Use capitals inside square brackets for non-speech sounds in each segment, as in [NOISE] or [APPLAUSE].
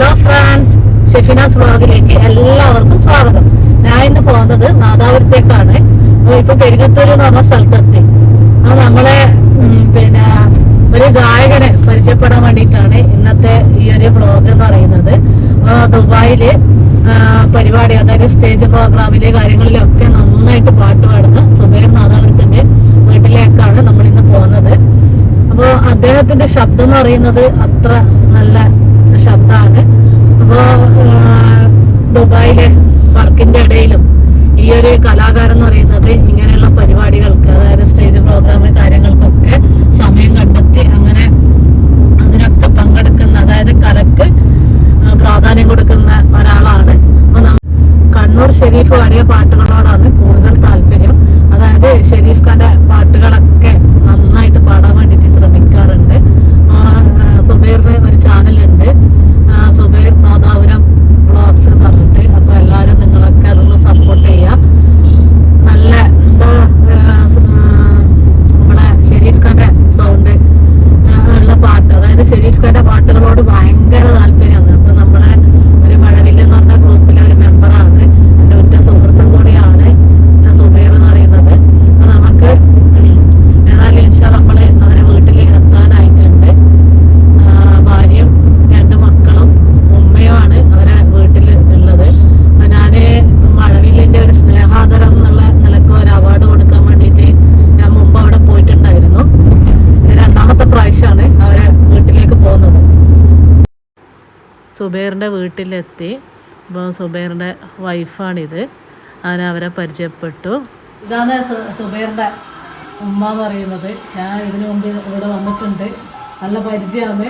Hello friends ഷെഫിനാസ് വ്ളോഗിലേക്ക് എല്ലാവർക്കും സ്വാഗതം. ഞാൻ ഇന്ന് പോകുന്നത് നാദാപുരത്തേക്കാണ്. ഇപ്പൊ പെരുകത്തൂര് എന്ന് പറഞ്ഞ സ്ഥലത്തെത്തി. അപ്പൊ നമ്മളെ പിന്നെ ഒരു ഗായകനെ പരിചയപ്പെടാൻ വേണ്ടിയിട്ടാണ് ഇന്നത്തെ ഈ ഒരു വ്ളോഗ് എന്ന് പറയുന്നത്. ദുബായിൽ പരിപാടി അതായത് സ്റ്റേജ് പ്രോഗ്രാമിലെ കാര്യങ്ങളിലൊക്കെ നന്നായിട്ട് പാട്ട് പാടുന്ന സുബൈർ നാദാപുരത്തിന്റെ വീട്ടിലേക്കാണ് നമ്മൾ ഇന്ന് പോകുന്നത്. അപ്പോ അദ്ദേഹത്തിന്റെ ശബ്ദം എന്ന് പറയുന്നത് അത്ര നല്ല ശബ്ദമാണ് അപ്പോ ദുബായിലെ വർക്കിന്റെ ഇടയിലും ഈ ഒരു കലാകാരൻ എന്ന് പറയുന്നത് ഇങ്ങനെയുള്ള പരിപാടികൾക്ക് അതായത് സ്റ്റേജ് പ്രോഗ്രാം കാര്യങ്ങൾക്കൊക്കെ സമയം കണ്ടെത്തി അങ്ങനെ അതിനൊക്കെ പങ്കെടുക്കുന്ന അതായത് കലക്ക് പ്രാധാന്യം കൊടുക്കുന്ന ഒരാളാണ്. അപ്പൊ കണ്ണൂർ ഷെരീഫ് പാടിയ പാട്ടുകളോടാണ് കൂടുതൽ താല്പര്യം. അതായത് ഷെരീഫ് ഖാന്റെ പാട്ടുകളൊക്കെ നന്നായിട്ട് പാടാൻ വേണ്ടിയിട്ട് ശ്രമിക്കാറുണ്ട്. സുബൈറിന് ഒരു ചാനലുണ്ട് ആ, സുബൈർ നാദാപുരം വ്ളോഗ്സ് എന്ന് പറഞ്ഞിട്ട് അപ്പൊ എല്ലാവരും നിങ്ങളൊക്കെ അതൊന്ന് സപ്പോർട്ട് ചെയ്യുക നല്ല എന്താ ആ, സ- ആ, നമ്മളെ ഷെരീഫ് ഖാന്റെ സൗണ്ട് ഉള്ള പാട്ട് അതായത് ഷെരീഫ് ഖാന്റെ പാട്ടുകളോട് ഭയങ്കര താല്പര്യമാണ് അപ്പൊ നമ്മളെ ഒരു മഴവില്ല് എന്ന് പറഞ്ഞ ഗ്രൂപ്പിലെ ഒരു മെമ്പറാണ് എന്റെ ഒറ്റ സുഹൃത്തും കൂടിയാണ് ഞാൻ സുബൈർ എന്ന് പറയുന്നത് അപ്പൊ നമുക്ക് ഏതായാലും ഇൻഷാ നമ്മൾ അവരെ വീട്ടിൽ എത്താനായിട്ടുണ്ട് ആ, ഭാര്യയും രണ്ട് മക്കളും ഉമ്മയുമാണ് അവരെ വീട്ടിൽ ഉള്ളത് അപ്പൊ ഞാൻ മഴവില്ലിന്റെ ഒരു സ്നേഹാദരം എന്നുള്ള നിലയ്ക്ക് ഒരു അവാർഡ് കൊടുക്കാൻ വേണ്ടിയിട്ട് ഞാൻ മുമ്പ് അവിടെ പോയിട്ടുണ്ടായിരുന്നു ഇത് രണ്ടാമത്തെ പ്രാവശ്യമാണ് അവരെ വീട്ടിലേക്ക് പോകുന്നത് സുബൈറിന്റെ വീട്ടിലെത്തി. അപ്പോൾ സുബൈറിന്റെ വൈഫാണിത്. അങ്ങനെ അവരെ പരിചയപ്പെട്ടു. ഇതാണ് സുബൈറിന്റെ ഉമ്മ എന്ന് പറയുന്നത്. ഞാൻ ഇതിനു മുമ്പ് ഇവിടെ വന്നിട്ടുണ്ട്. നല്ല പരിചയമാണ്.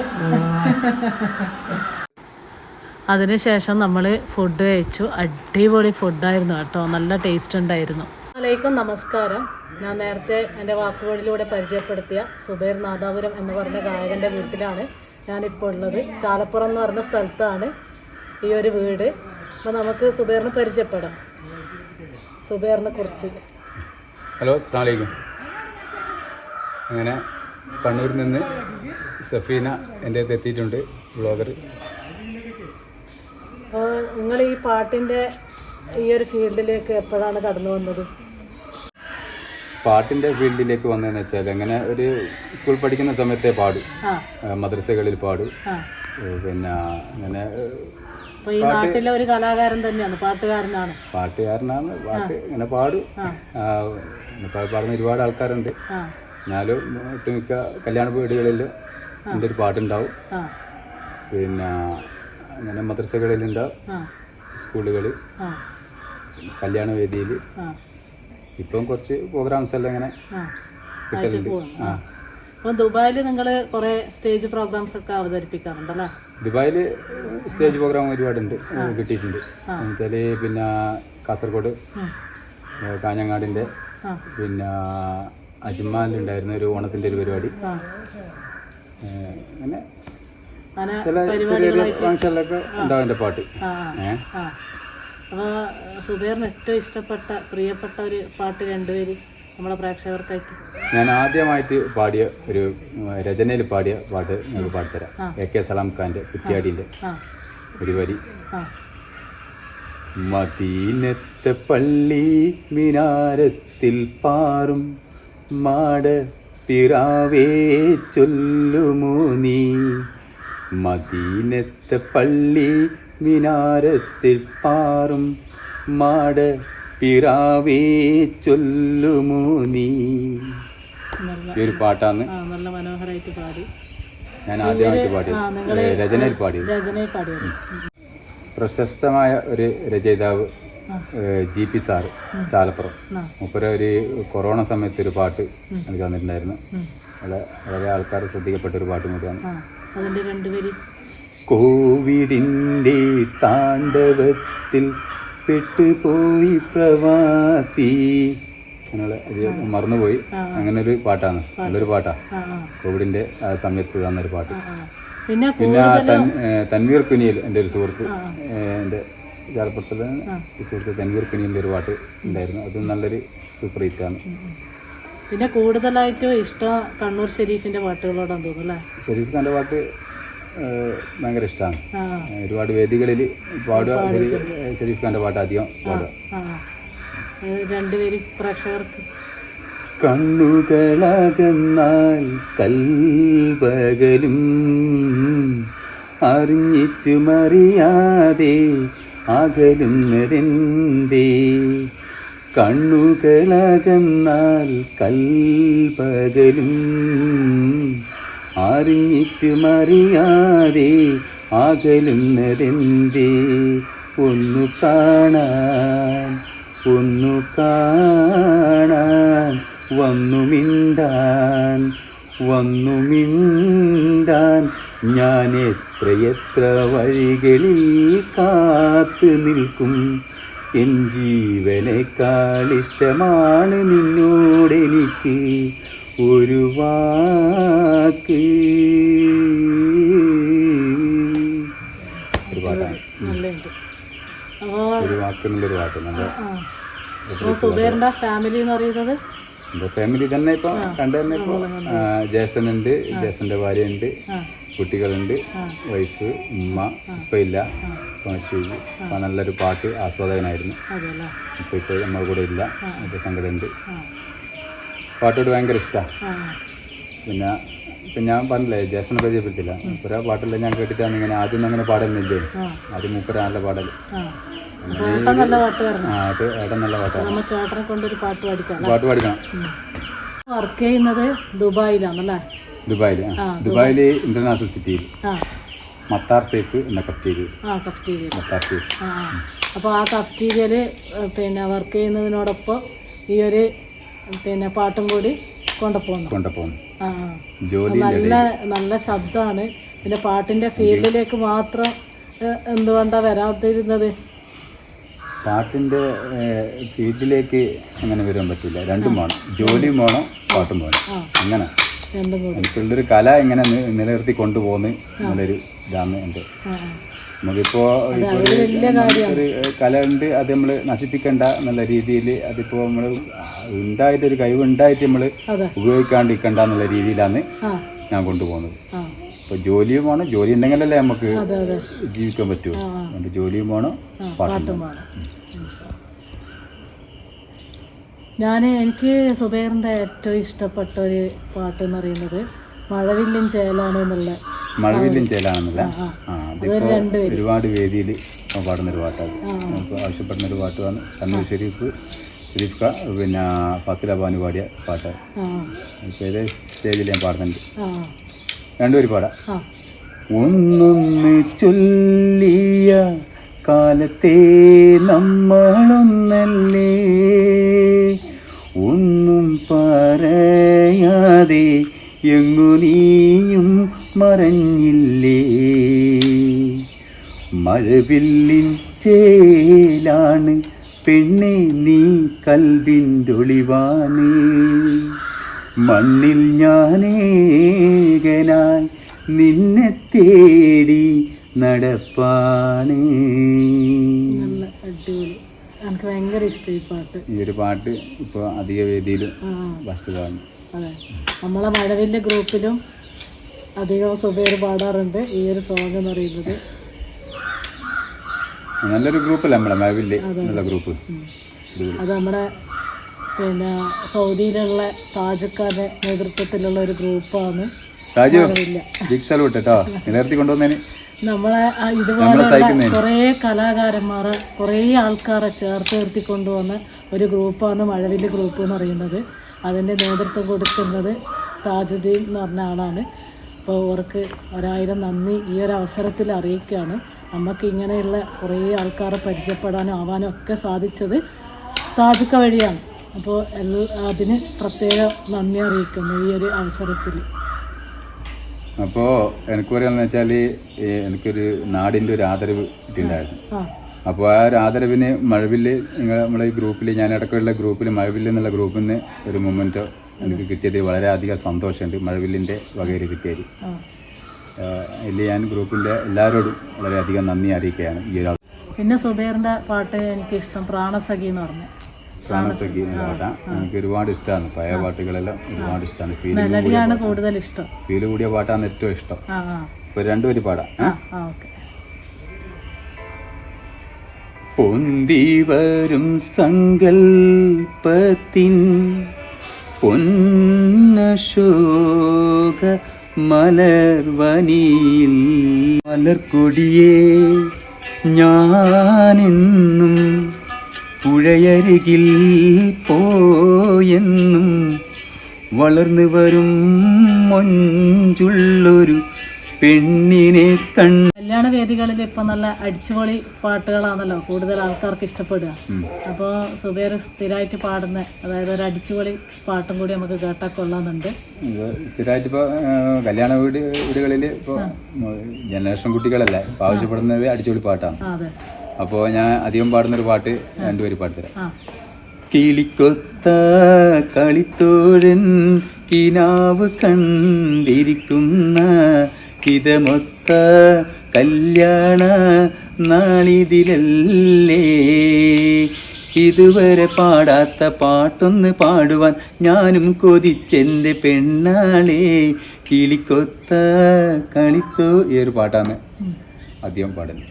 അതിനുശേഷം നമ്മൾ ഫുഡ് കഴിച്ചു. അടിപൊളി ഫുഡായിരുന്നു കേട്ടോ. നല്ല ടേസ്റ്റ് ഉണ്ടായിരുന്നു. അലൈക്കും നമസ്കാരം. ഞാൻ നേരത്തെ എന്റെ വാക്കുകളിലൂടെ പരിചയപ്പെടുത്തിയ സുബൈർ നാദാപുരം എന്ന് പറഞ്ഞ ഗായകന്റെ വീട്ടിലാണ്. ഞാനിപ്പോൾ ഉള്ളത് ചാലപ്പുറം എന്ന് പറഞ്ഞ സ്ഥലത്താണ് ഈ ഒരു വീട്. അപ്പോൾ നമുക്ക് സുബൈറിനെ പരിചയപ്പെടാം. സുബേറിനെ കുറിച്ച്. ഹലോ അസ്സാം വലൈക്കും അങ്ങനെ കണ്ണൂരിൽ നിന്ന് സഫീന എന്റെ അടുത്ത് എത്തിയിട്ടുണ്ട് ബ്ലോഗർ അപ്പോൾ നിങ്ങൾ ഈ പാട്ടിന്റെ ഈ ഒരു ഫീൽഡിലേക്ക് എപ്പോഴാണ് കടന്നു വന്നത്? പാട്ടിന്റെ ഫീൽഡിലേക്ക് വന്നതെന്ന് വെച്ചാൽ അങ്ങനെ ഒരു സ്കൂൾ പഠിക്കുന്ന സമയത്തെ പാടും. മദ്രസകളിൽ പാടും. പിന്നെ അങ്ങനെ ഈ നാട്ടിലെ ഒരു കലാകാരൻ തന്നെയാണ് പാട്ടുകാരനാണ്. പാട്ടുകാരനാണ് പാട്ട് ഇങ്ങനെ പാടും. പാടുന്ന ഒരുപാട് ആൾക്കാരുണ്ട്. എന്നാലും ഒട്ടുമിക്ക കല്യാണ വീടുകളിലും എന്റെ ഒരു പാട്ടുണ്ടാവും. പിന്നെ അങ്ങനെ മദ്രസകളിലുണ്ടാവും. സ്കൂളുകളിൽ കല്യാണ വേദിയിൽ ഇപ്പം കുറച്ച് പ്രോഗ്രാംസ് എല്ലാം ഇങ്ങനെ കിട്ടലുണ്ട്. ആ. ദുബായിൽ നിങ്ങൾ കുറേ സ്റ്റേജ് പ്രോഗ്രാംസ് ഒക്കെ അവതരിപ്പിക്കാറുണ്ടല്ലേ? ദുബായിൽ സ്റ്റേജ് പ്രോഗ്രാം ഒരുപാടുണ്ട് കിട്ടിയിട്ടുണ്ട്. എന്നുവെച്ചാൽ പിന്നെ കാസർഗോഡ് കാഞ്ഞങ്ങാടിന്റെ കാഞ്ഞങ്ങാടിന്റെ പിന്നെ അജ്മാലിലുണ്ടായിരുന്ന ഒരു ഓണത്തിന്റെ ഒരു പരിപാടി. അങ്ങനെ ചില ചെറിയ ഫംഗ്ഷനിലൊക്കെ ഉണ്ടാവും എന്റെ പാട്ട്. ഏഹ് അപ്പോൾ സുബൈറിന് ഏറ്റവും ഇഷ്ടപ്പെട്ട പ്രിയപ്പെട്ട ഒരു പാട്ട് രണ്ടുപേര് നമ്മളെ പ്രേക്ഷകർക്കായിട്ട്. ഞാൻ ആദ്യമായിട്ട് പാടിയ ഒരു രചനയിൽ പാടിയ പാട്ട് നിങ്ങൾ പാടിത്തരാം എ കെ സലാം ഖാന്റെ കുറ്റിയാടിന്റെ ഒരു വരി മദീനത്തെ പള്ളി മിനാരത്തിൽ പാറും മാട പിറാവേ ചൊല്ലുമോ നീ? മദീനത്തെ പള്ളി മിനാരത്തിൽ പാറും മാട പിറാവേ ചൊല്ലുമോ നീ? ഈ ഒരു പാട്ടാണ് നല്ല മനോഹരമായിട്ട് പാടി. ഞാൻ ആദ്യമായിട്ട് പാടി രചനയിൽ പാടി രചനയിൽ പാടിയത്. പ്രശസ്തമായ ഒരു രചയിതാവ് ജി പി സാറ് ചാലപ്പുറം. മുപ്പര ഒരു കൊറോണ സമയത്ത് ഒരു പാട്ട് എനിക്ക് തന്നിട്ടുണ്ടായിരുന്നു. വളരെ ആൾക്കാർ ശ്രദ്ധിക്കപ്പെട്ട ഒരു പാട്ട് കൂടിയാണ്. രണ്ടുപേര് കോവിഡിന്റെ താണ്ഡവത്തിൽ പെട്ടുപോയി പ്രവാസി. ഇത് മറന്നുപോയി. അങ്ങനെ ഒരു പാട്ടാണ്. നല്ലൊരു പാട്ടാ. കോവിഡിന്റെ കോവിഡിന്റെ സമയത്ത് തന്നൊരു പാട്ട്. പിന്നെ തൻവീർ കുനിയിൽ എന്റെ ഒരു സുഹൃത്ത്. എന്റെ ചാലപ്പുറത്തിലെ സുഹൃത്ത് തൻവീർ കുനിയിന്റെ ഒരു പാട്ട് ഉണ്ടായിരുന്നു. അതും നല്ലൊരു സൂപ്പർ ഹിറ്റാണ്. പിന്നെ കൂടുതലായിട്ടും ഇഷ്ടം കണ്ണൂർ ഷെരീഫിന്റെ പാട്ടുകളോടാണ് തോന്നുന്നു അല്ലേ? ഷെരീഫ് നല്ല പാട്ട് ഭയങ്കര ഇഷ്ടമാണ് ഒരുപാട് വേദികളിൽ പാടുക ഷെരീ- ഷെരീഫ് ഖാന്റെ പാട്ട് അധികം പാടുക. രണ്ടുപേരും പ്രേക്ഷകർക്ക്. കണ്ണുകളകന്നാൽ കൽപകലും അറിഞ്ഞിട്ടുമറിയാതെ അകലുന്നതെന്തേ? കണ്ണുകളകന്നാൽ കൽപകലും അറിഞ്ഞിട്ടുമറിയാതെ അകലുന്നതെന്തേ? ഒന്നു കാണാൻ ഒന്നു കാണാൻ വന്നു മിണ്ടാൻ വന്നു മിണ്ടാൻ ഞാൻ എത്രയെത്ര വഴികളിൽ കാത്തു നിൽക്കും. എൻ ജീവനേക്കാൾ ഇഷ്ടമാണ് നിന്നോടെനിക്ക്. ഒരു വാക്ക്. ഒരു പാട്ടാണ്. ഒരു വാക്ക് എന്നുള്ളൊരു പാട്ട്. നല്ല സുബേറിന്റെ ഫാമിലി എന്ന് പറയുന്നത്? എന്റെ ഫാമിലി തന്നെ ഇപ്പൊ കണ്ടു തന്നെ ജേസൺ ഉണ്ട് ജേസന്റെ ഭാര്യ ഉണ്ട് കുട്ടികളുണ്ട് വൈഫ് ഉമ്മ ഇപ്പൊ ഇല്ല മരിച്ചുപോയി. നല്ലൊരു പാട്ട് ആസ്വാദകനായിരുന്നു. ഇപ്പൊ ഇപ്പൊ നമ്മുടെ കൂടെ ഇല്ല. എന്റെ സങ്കടമുണ്ട് പാട്ടോട് ഭയങ്കര ഇഷ്ടമാണ് പിന്നെ ഇപ്പം ഞാൻ പറഞ്ഞില്ലേ ജേസനെ പരിചയപ്പെടുത്തില്ല മൂപ്പര പാട്ടെല്ലാം ഞാൻ കേട്ടിട്ടാണ് ഇങ്ങനെ ആദ്യം അങ്ങനെ പാടലില്ലേ ആ. ആദ്യം മൂപ്പര നല്ല പാടൽ ഏട്ടൻ നല്ല പാട്ട് പാട്ടാണ് പാടിക്കണം. വർക്ക് ചെയ്യുന്നത് ദുബായിലാണല്ലേ? ദുബായിൽ ദുബായിൽ ഇന്റർനാഷണൽ സിറ്റിയിൽ മത്താർ സേഫ് എന്ന കഫ്റ്റീരിയ മത്താർ സേഫ്. അപ്പോൾ ആ. കഫ്റ്റീരിയയിൽ പിന്നെ വർക്ക് ചെയ്യുന്നതിനോടൊപ്പം ഈ ഒരു പിന്നെ പാട്ടും കൂടി കൊണ്ടുപോകുന്നു. നല്ല നല്ല ശബ്ദമാണ്. പിന്നെ പാട്ടിന്റെ ഫീൽഡിലേക്ക് മാത്രം എന്തുകൊണ്ടാ വരാതിരുന്നത്? പാട്ടിന്റെ ഫീൽഡിലേക്ക് അങ്ങനെ വരാൻ പറ്റില്ല. രണ്ടും വേണം. ജോലിയും വേണം പാട്ടും വേണം. അങ്ങനെ. എനിക്കുള്ളൊരു കല എങ്ങനെ നിലനിർത്തി കൊണ്ടുപോകുന്നു എന്നുള്ളൊരു ഇതാണ് എന്റെ. നമുക്കിപ്പോൾ ഒരു കല ഉണ്ട് അത് നമ്മൾ നശിപ്പിക്കണ്ട എന്നുള്ള രീതിയിൽ അതിപ്പോൾ നമ്മൾ ഉണ്ടായിട്ടൊരു കഴിവ് ഉണ്ടായിട്ട് നമ്മൾ ഉപയോഗിക്കാണ്ടിരിക്കണ്ട എന്നുള്ള രീതിയിലാണ് ഞാൻ കൊണ്ടുപോകുന്നത്. ആ. ജോലിയും വേണം ജോലി ഉണ്ടെങ്കിലല്ലേ നമുക്ക് ജീവിക്കാൻ പറ്റൂ. ആ ആ. ജോലിയും വേണം പാട്ടും ഞാൻ എനിക്ക് സുബൈറിന്റെ ഏറ്റവും ഇഷ്ടപ്പെട്ട ഒരു പാട്ട് എന്ന് പറയുന്നത് മഴവില്ലും ചേലാണ് മഴവില്ലും ചേലാണെന്നില്ല. അതിപ്പോൾ ഒരുപാട് വേദിയിൽ പാടുന്ന ഒരു പാട്ടാണ്. നമുക്ക് ആവശ്യപ്പെടുന്ന ഒരു പാട്ടാണ് കണ്ണൂർ ഷെരീഫ് ഷെരീഫ് പിന്നെ ഫസില ഭാനു പാടിയ പാട്ടാണ്. ഇപ്പോൾ ഏത് സ്റ്റേജിൽ ഞാൻ പാടുന്നുണ്ട്? രണ്ടുപേരും പാടാം. ഒന്നൊന്ന് ചൊല്ലിയ കാലത്തെ നമ്മളൊന്നല്ലേ? ഒന്നും പറയാതെ എങ്ങു നീയും മറഞ്ഞില്ലേ? മഴവില്ലിൻ ചേലാണ് പെണ്ണെ നീ കൽവിന്റെ ഒളിവാണ് മണ്ണിൽ ഞാനേകനായി നിന്നെ തേടി നടപ്പാണ്. അടിപൊളി. എനിക്ക് ഭയങ്കര ഇഷ്ടം ഈ പാട്ട്. ഈ ഒരു പാട്ട് ഇപ്പോൾ അധിക വേദിയിൽ അതെ. നമ്മളെ മഴവിന്റെ ഗ്രൂപ്പിലും അധികം സുബേർ പാടാറുണ്ട്. ഈ ഒരു സോങ് എന്ന് പറയുന്നത്. നല്ലൊരു ഗ്രൂപ്പല്ലേ നമ്മളെ നല്ല ഗ്രൂപ്പ്? അത് നമ്മുടെ പിന്നെ സൗദിയിലുള്ള താജുക്കാരുടെ നേതൃത്വത്തിലുള്ള ഒരു ഗ്രൂപ്പാണ്. താജു ബിഗ് സലൂട്ട് കേട്ടോ നിലനിർത്തി കൊണ്ടുവന്നതിന്. നമ്മളെ ഇതുപോലെ ഇതുപോലെയുള്ള കുറേ കലാകാരന്മാരെ കുറേ ആൾക്കാരെ ചേർത്ത് നിർത്തി കൊണ്ടുവന്ന ഒരു ഗ്രൂപ്പാണ് മഴവില്ല് ഗ്രൂപ്പ് എന്ന് പറയുന്നത്. അതിന്റെ നേതൃത്വം കൊടുക്കുന്നത് താജുദ്ദീൻ എന്ന് പറഞ്ഞ ആളാണ്. അപ്പോൾ അവർക്ക് ഒരായിരം നന്ദി ഈ ഒരു അവസരത്തിൽ അറിയിക്കുകയാണ്. നമുക്ക് ഇങ്ങനെയുള്ള കുറേ ആൾക്കാരെ പരിചയപ്പെടാനും ആവാനും ഒക്കെ സാധിച്ചത് താജുക്ക വഴിയാണ്. അപ്പോൾ എല്ലാ അതിന് പ്രത്യേക നന്ദി അറിയിക്കുന്നു ഈ ഒരു അവസരത്തിൽ. അപ്പോൾ എനിക്ക് പറയാന്ന് വെച്ചാൽ എനിക്കൊരു നാടിന്റെ ഒരു ആദരവ് കിട്ടിയിട്ടുണ്ടായിരുന്നു. അപ്പോൾ ആ ഒരു ആദരവിന് മഴവിൽ നിങ്ങൾ നമ്മളെ ഈ ഗ്രൂപ്പിൽ ഞാൻ ഇടയ്ക്കുള്ള ഗ്രൂപ്പിൽ മഴവിൽ എന്നുള്ള ഗ്രൂപ്പിൽ നിന്ന് ഒരു മൊമെന്റോ എനിക്ക് കിട്ടിയത്. വളരെയധികം സന്തോഷമുണ്ട്. മഴവില്ലിന്റെ വകയിൽ കിട്ടിയത്. ഇതിൽ ഞാൻ ഗ്രൂപ്പിന്റെ എല്ലാവരോടും വളരെയധികം നന്ദി അറിയിക്കുകയാണ് ഈ ഒരാൾ പിന്നെ സുബേറിന്റെ പാട്ട് എനിക്കിഷ്ടം. പ്രാണസഖി എന്ന് പറഞ്ഞു. എന്ന പാട്ടാണ്. എനിക്ക് ഒരുപാട് ഇഷ്ടമാണ് പഴയ പാട്ടുകളെല്ലാം ഒരുപാട് ഇഷ്ടമാണ് ഫീൽ കൂടുതൽ ഇഷ്ടം. ഫീൽ കൂടിയ പാട്ടാണ് ഏറ്റവും ഇഷ്ടം. ഇപ്പൊ രണ്ടുപേര് പാടാം. പൊന്തി വരും സങ്കൽപ്പത്തിൻ പൊന്നശോക മലർവനിയിൽ മലർക്കൊടിയേ ഞാനെന്നും പുഴയരികിൽ പോയെന്നും വളർന്നു വരും മൊഞ്ചുള്ളൊരു പെണ്ണിനെ കണ്ട കല്യാണ വേദികളിൽ ഇപ്പൊ നല്ല അടിച്ചുപൊളി പാട്ടുകളാണല്ലോ കൂടുതൽ ആൾക്കാർക്ക് ഇഷ്ടപ്പെടുക. അപ്പോൾ സുബേർ സ്ഥിരമായിട്ട് പാടുന്ന അതായത് ഒരു അടിച്ചുപൊളി പാട്ടും കൂടി നമുക്ക് കേട്ടാൽ കൊള്ളാമെന്നുണ്ട് ഇത് സ്ഥിരമായിട്ട് ഇപ്പോൾ കല്യാണ വീട് വീടുകളിൽ ഇപ്പോൾ ജനറേഷൻ കുട്ടികളല്ലേ ആവശ്യപ്പെടുന്നത് അടിച്ചുപൊളി പാട്ടാണ്. അതെ. അപ്പോൾ ഞാൻ അധികം പാടുന്നൊരു പാട്ട് രണ്ടുപേര് പാട്ടുതരാം കിളിക്കൊത്ത കളിത്തോഴൻ കിനാവ് കണ്ടിരിക്കുന്ന കിതമൊത്ത കല്യാണ നാളിതിലല്ലേ? ഇതുവരെ പാടാത്ത പാട്ടൊന്ന് പാടുവാൻ ഞാനും കൊതിച്ചെന്റെ പെണ്ണാളേ. കിളിക്കൊത്ത കളിത്തോ ഈ ഒരു പാട്ടാണ് അധികം പാടുന്നത്.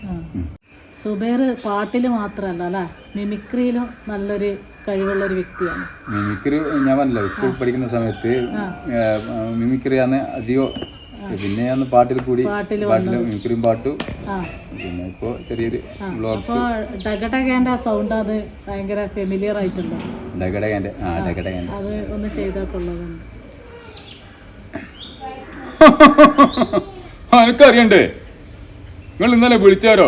സുബേർ പാട്ടിൽ മാത്രമല്ല അല്ലേ? മിമിക്രിയിലും നല്ലൊരു കഴിവുള്ള ഒരു വ്യക്തിയാണ്. മിമിക്രി ഞാൻ പറഞ്ഞില്ല സ്കൂളിൽ പഠിക്കുന്ന സമയത്ത് മിമിക്രിയാണ് അധികം. പിന്നെ ഞാൻ പാട്ടിൽ കൂടി പാട്ടിൽ മിമിക്രിയും പാട്ടും. പിന്നെ ഇപ്പോൾ ചെറിയൊരു അപ്പോൾ ഡഗഡഗേന്റെ സൗണ്ട് അത് ഭയങ്കര ഫെമിലിയർ ആയിട്ടുണ്ട്? ആ അത് ഒന്ന് ചെയ്താൽ കൊള്ളാമെന്നുണ്ട് [LAUGHS] എനിക്കറിയണ്ടേ? നിങ്ങൾ ഇന്നലെ വിളിച്ചാരോ?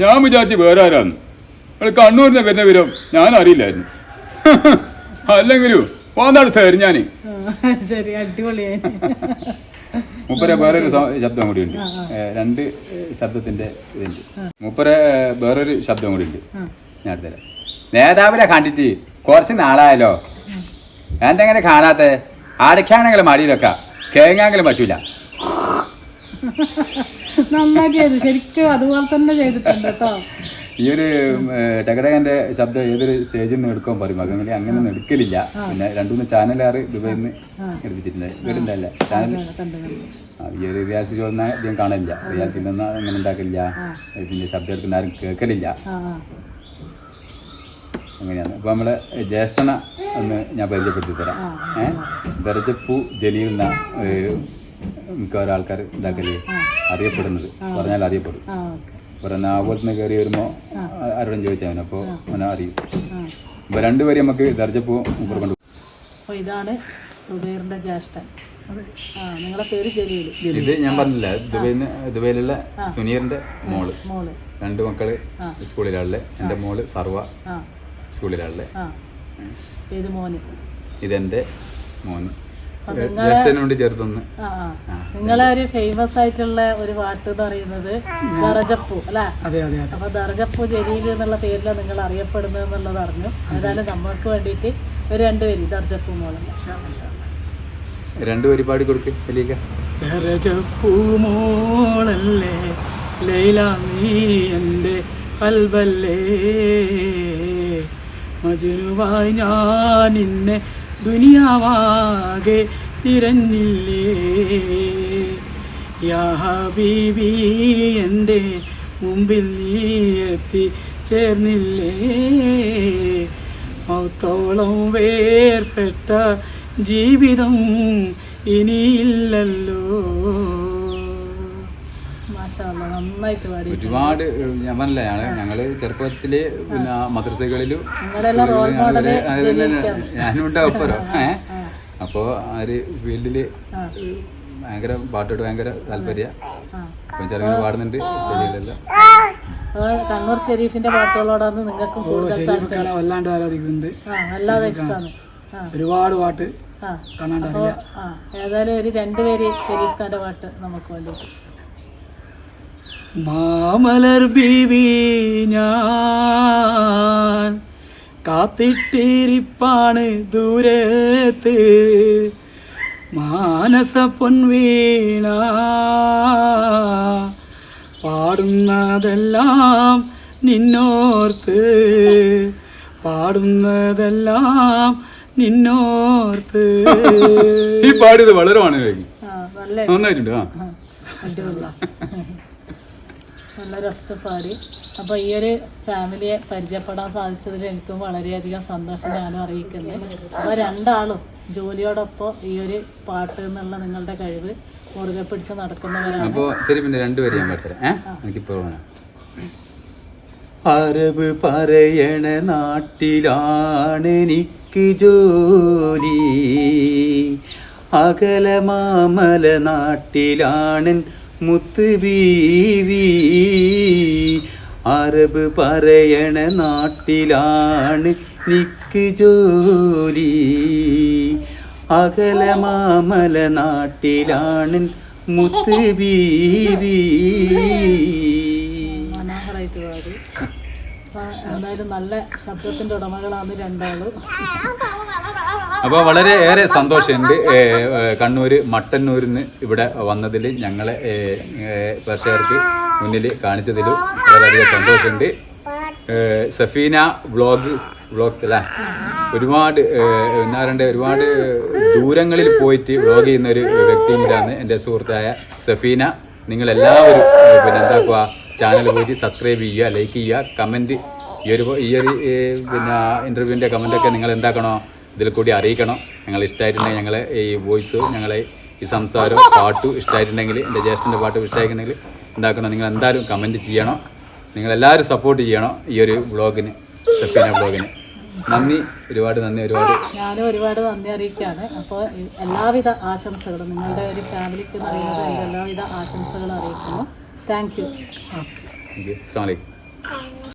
ഞാൻ വിചാരിച്ച് വേറെ ആരാന്ന്. നിങ്ങൾ കണ്ണൂരിന്ന് വരുന്ന വിവരം ഞാൻ അറിയില്ലായിരുന്നു. [LAUGHS] അല്ലെങ്കിലും പോന്നാട് തരും ഞാൻ ശരി അടിപൊളിയായി മൂപ്പരെ വേറൊരു ശബ്ദം കൂടി ഉണ്ട്. രണ്ട് ശബ്ദത്തിന്റെ ഇതുണ്ട്. മൂപ്പരെ വേറൊരു ശബ്ദം കൂടി ഉണ്ട്. ഞാൻ തരാം. നേതാവിനെ കണ്ടിട്ട് കുറച്ച് നാളായല്ലോ. എന്തെങ്ങനെ കാണാത്ത? ആടക്കാണെങ്കിലും മടിയിലൊക്കെ കേങ്ങാങ്കിലും പറ്റൂല. [LAUGHS] നന്നായി ചെയ്തു ശരിക്കും അതുപോലെ തന്നെ ചെയ്തിട്ടുണ്ട് കേട്ടോ. ഈ ഒരു ടകടകന്റെ ശബ്ദം ഏതൊരു സ്റ്റേജിൽ നിന്ന് എടുക്കാൻ പറയും. അങ്ങനെ അങ്ങനെ ഒന്നും എടുക്കലില്ല പിന്നെ രണ്ടു മൂന്ന് ചാനലാറ് ദുബൈയിൽ നിന്ന് എടുപ്പിച്ചിട്ടുണ്ട്. വീടുണ്ടല്ലേ ചാനൽ ഈ ഒരു റിയാലിറ്റി ഷോ അധികം കാണില്ല റിയാസിൽ നിന്ന് അങ്ങനെ ഉണ്ടാക്കില്ല പിന്നെ ശബ്ദം എടുക്കുന്ന ആരും കേൾക്കലില്ല. അങ്ങനെയാണ്. അപ്പോൾ നമ്മളെ ജ്യേഷ്ഠന ഒന്ന് ഞാൻ പരിചയപ്പെടുത്തി തരാം. ഏഹ് ദർജപ്പൂ ജലീൽ എന്ന മിക്കവാറും ആൾക്കാർ ഉണ്ടാക്കൽ. അറിയപ്പെടുന്നത്. പറഞ്ഞാൽ അറിയപ്പെടും. അപ്പോൾ നാവോളത്ത് നിന്ന് കയറി വരുമ്പോൾ ആരോടും ചോദിച്ചാൽ അപ്പോൾ അവനെ അറിയും. അപ്പോൾ രണ്ടുപേരും നമുക്ക് ദർജപ്പൂ മുമ്പ് കൊണ്ട് അപ്പോൾ ഇതാണ് സുബൈറിന്റെ ജ്യേഷ്ഠൻ. നിങ്ങളെ പേര് ജലീൽ ഇത് ഞാൻ പറഞ്ഞില്ല. ദുബൈയിൽ നിന്ന് ദുബൈയിലുള്ള സുനീറിന്റെ മോൾ. രണ്ട് മക്കൾ സ്കൂളിലാളെ എന്റെ മോൾ സർവ സ്കൂളിലാളെ ഇതെന്റെ ആ. ഇത് മോന്? ഇതെന്റെ മോന്. ചേർത്തൊന്ന് ആ നിങ്ങളെ ഒരു ഫേമസ് ആയിട്ടുള്ള ഒരു പാട്ട് എന്ന് പറയുന്നത് ദറജപ്പൂ അല്ലേ? അതെ അതെ അപ്പൊ ദർജപ്പൂ ജലീൽ എന്നുള്ള പേരിലാണ് നിങ്ങൾ അറിയപ്പെടുന്നത് എന്നുള്ളത് അറിഞ്ഞു. ഏതായാലും നമ്മൾക്ക് വേണ്ടിയിട്ട് ഒരു രണ്ടുപേര് ദർജപ്പൂ മോളല്ല രണ്ട് പാടി കൊടുക്ക് ദർജപ്പൂ ലൈല നീ എന്റെ കൽബല്ലേ. മജുനുവായി ഞാൻ ഇന്നെ ദുനിയാവാകെ തിരഞ്ഞില്ലേ? യാ എന്റെ മുമ്പിൽ നീ എത്തി ചേർന്നില്ലേ മൗത്തോളം വേർപെട്ട ജീവിതം ഇനിയില്ലല്ലോ. നന്നായിട്ട് പാടി ഒരുപാട് ഞാൻ പറഞ്ഞില്ല ഞങ്ങൾ ചെറുപ്പത്തിൽ പിന്നെ മദ്രസകളിലും നിങ്ങളെല്ലാം റോൾ മോഡൽ ഞാനും ഉണ്ടാവും ഒപ്പരോ. ഏഹ് അപ്പോ ആ ഒരു ഫീൽഡിൽ ഭയങ്കര പാട്ടോട്ട് ഭയങ്കര താല്പര്യ. അപ്പം ചെറുങ്ങനെ പാടുന്നുണ്ട് അപ്പോൾ കണ്ണൂർ ഷെരീഫിന്റെ പാട്ടുകളോടാണ് നിങ്ങൾക്ക് വല്ലാണ്ട് ആരാധിക്കുന്നുണ്ട്. ആ അല്ലാതെ ഇഷ്ടമാണ് ആ. ഒരുപാട് പാട്ട് ഏതായാലും ഒരു രണ്ടുപേര് ഷെരീഫ് ഖാന്റെ പാട്ട് നമുക്ക് വേണ്ടിയിട്ട് മാമലർ ബീവി ഞാൻ കാത്തിട്ടിരിപ്പാണ് ദൂരത്ത്. മാനസ പൊൻവീണ പാടുന്നതെല്ലാം നിന്നോർത്ത്. പാടുന്നതെല്ലാം നിന്നോർത്ത്. ഈ പാടിയത് വളരെ ആണ് ആ നല്ല നന്നായിട്ടുണ്ട് ആ. അടിപൊളിയാ. നല്ല രസത്തിൽ പാടി അപ്പോൾ ഈ ഒരു ഫാമിലിയെ പരിചയപ്പെടാൻ സാധിച്ചതിൽ എനിക്കും വളരെയധികം സന്തോഷം ഞാനും അറിയിക്കുന്നത് അപ്പോൾ രണ്ടാളും ജോലിയോടൊപ്പം ഈ ഒരു പാട്ട് എന്നുള്ള നിങ്ങളുടെ കഴിവ് മുറുകെ പിടിച്ച് നടക്കുന്നവരാണ്. അപ്പോൾ ശരി പിന്നെ രണ്ടുപേരും ഞാൻ അറബ് പറയണ നാട്ടിലാണ് എനിക്ക് ജോലി. അകല മാമല നാട്ടിലാണ് മുത്ത് ബീവി അറബ് പറയണ നാട്ടിലാണ് നിക്ക് ജോലി. അകല മാമല നാട്ടിലാണ് മുത്ത് ബീവി എന്തായാലും നല്ല ശബ്ദത്തിന്റെ ഉടമകളാണ് രണ്ടാളും. അപ്പോൾ വളരെ ഏറെ സന്തോഷമുണ്ട്. കണ്ണൂർ മട്ടന്നൂരിൽ നിന്ന് ഇവിടെ വന്നതിൽ ഞങ്ങളെ പ്രേക്ഷകർക്ക് മുന്നിൽ കാണിച്ചതിൽ വളരെയധികം സന്തോഷമുണ്ട്. സഫീന വ്ളോഗ് വ്ളോഗ്സ് അല്ല? ഒരുപാട് എന്നാ പറയണ്ടേ ഒരുപാട് ദൂരങ്ങളിൽ പോയിട്ട് വ്ളോഗ് ചെയ്യുന്ന ഒരു വ്യക്തിയാണ് എന്റെ സുഹൃത്തായ സഫീന. നിങ്ങളെല്ലാവരും പിന്നെ എന്താക്കുക ചാനൽ പോയിട്ട് സബ്സ്ക്രൈബ് ചെയ്യുക ലൈക്ക് ചെയ്യുക കമന്റ് ഈ ഒരു ഈ ഒരു പിന്നെ ഇന്റർവ്യൂവിന്റെ കമന്റൊക്കെ നിങ്ങൾ എന്താക്കണോ ഇതിൽ കൂടി അറിയിക്കണം. ഞങ്ങൾ ഇഷ്ടമായിട്ടുണ്ടെങ്കിൽ ഞങ്ങളെ ഈ വോയിസ് ഞങ്ങളെ ഈ സംസാരം പാട്ടും ഇഷ്ടമായിട്ടുണ്ടെങ്കിൽ എന്റെ ജ്യേഷ്ഠന്റെ പാട്ട് ഇഷ്ടമായിട്ടുണ്ടെങ്കിൽ എന്താക്കണം? നിങ്ങൾ എന്തായാലും കമന്റ് ചെയ്യണം. നിങ്ങളെല്ലാവരും സപ്പോർട്ട് ചെയ്യണം ഈ ഒരു ബ്ലോഗിന് സഫീന ബ്ലോഗിന് നന്ദി ഒരുപാട് നന്ദി ഒരുപാട്. ഞാനും ഒരുപാട് നന്ദി അറിയിക്കുകയാണ്. അപ്പോൾ എല്ലാവിധ ആശംസകളും നിങ്ങളുടെ ഒരു ഫാമിലിക്ക് എല്ലാവിധ ആശംസകളും അറിയിക്കുന്നു. താങ്ക് യു താങ്ക് യു അസ്സാം വലൈക്കും